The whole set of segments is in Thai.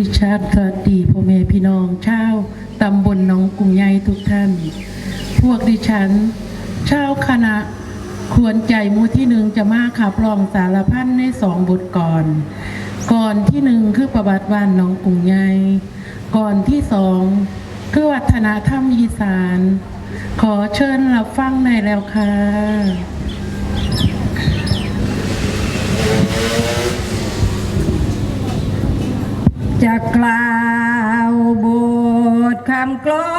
ริชาร์ดสวัสดีพ่อแม่พี่น้องชาวตำบลหนองกรุงใหญ่ทุกท่าน พวกดิฉันชาวคณะควรใจมูที่หนึ่งจะมาขับร้องสารพันในสองบทก่อน ก่อนที่หนึ่งคือประวัติบ้านหนองกรุงใหญ่ก่อนที่สองคือวัฒนธรรมอีสาน ขอเชิญรับฟังในแล้วค่ะ จะกล่าวบทคำกลอ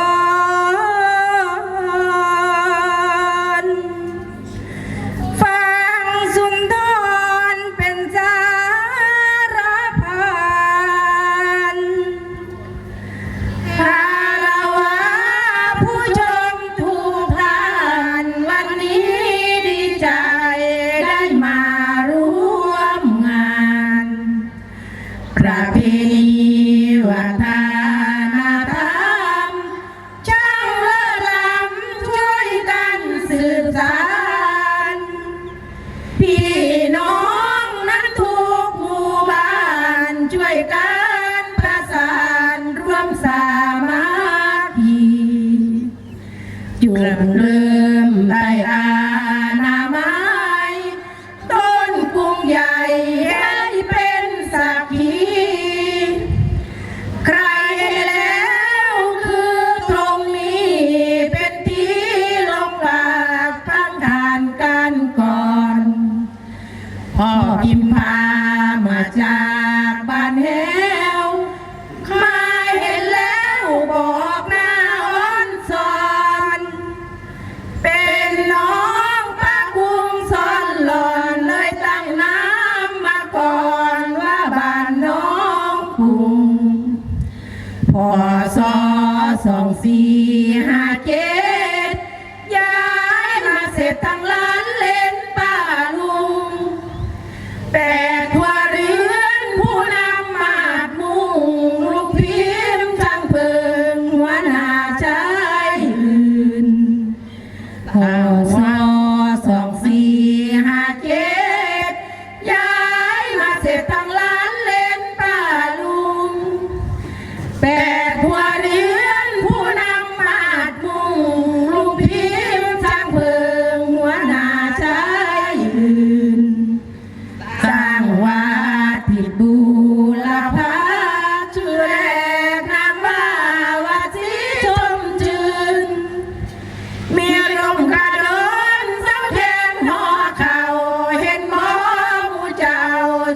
นฟังสุนทรเป็นสารพันคารวะผู้ชมทุกท่านวันนี้ดีใจได้มาร่วมงานประเพณีานช่วยกันประสานร่วมสามัคคีอยู่เริ่ม กุ้งพศสอสองสี่ห้าเจ็ดย้ายมาเสร็จทั้งร้านเล่นป้าลุง แต่ครัวเรือนผู้นำมาดมุงลูกพิมพ์ทั้งเพิงหัวหน้าชายอื่นพศส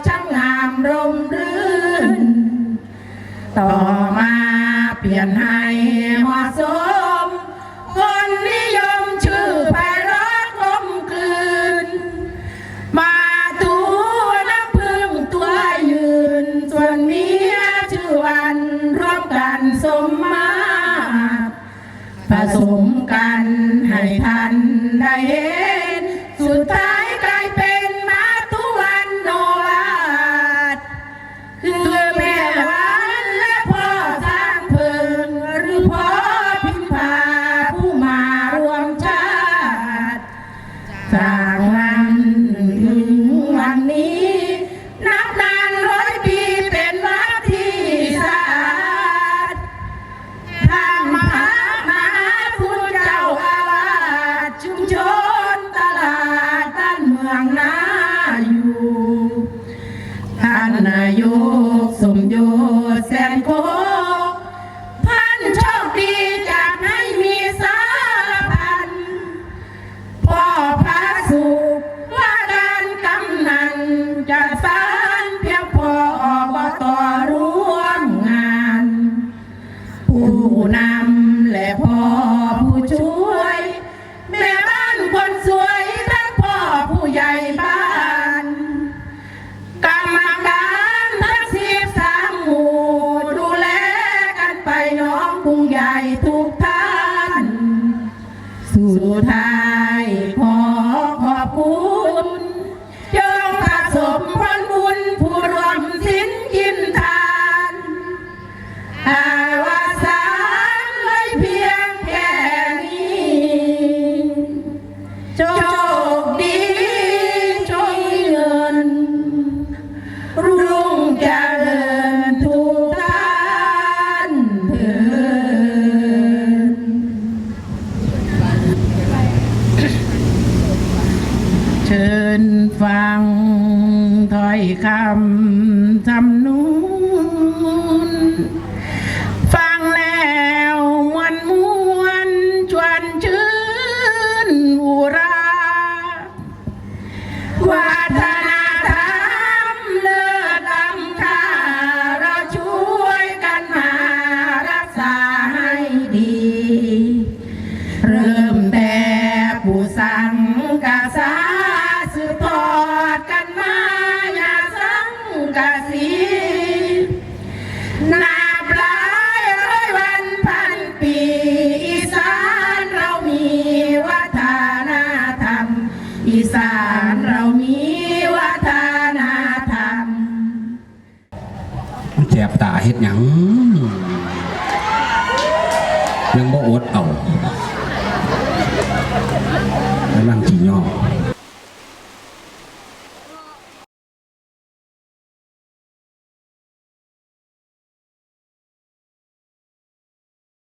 ช่างงามร่มรื่น ต่อมาเปลี่ยนให้เหมาะสม คนนิยมชื่อไพราะกลมกลืน มาตัวน้ำพึ่งตัวยืน ส่วนเมียชื่อวันร่วมกันสมมาตรผสมกันให้ทันได้เห็นสุดท้าย นนายโกุ้งใหญ่ทุกท่า เชิญฟังถ้อยคำทำนู กษีนาปลายร้อยวันพันปี อีสานเรามีวัฒนธรรม อีสานเรามีวัฒนธรรมแจบตาเฮ็ดยังยังบ่อดเอาแล้วนั่งจียอ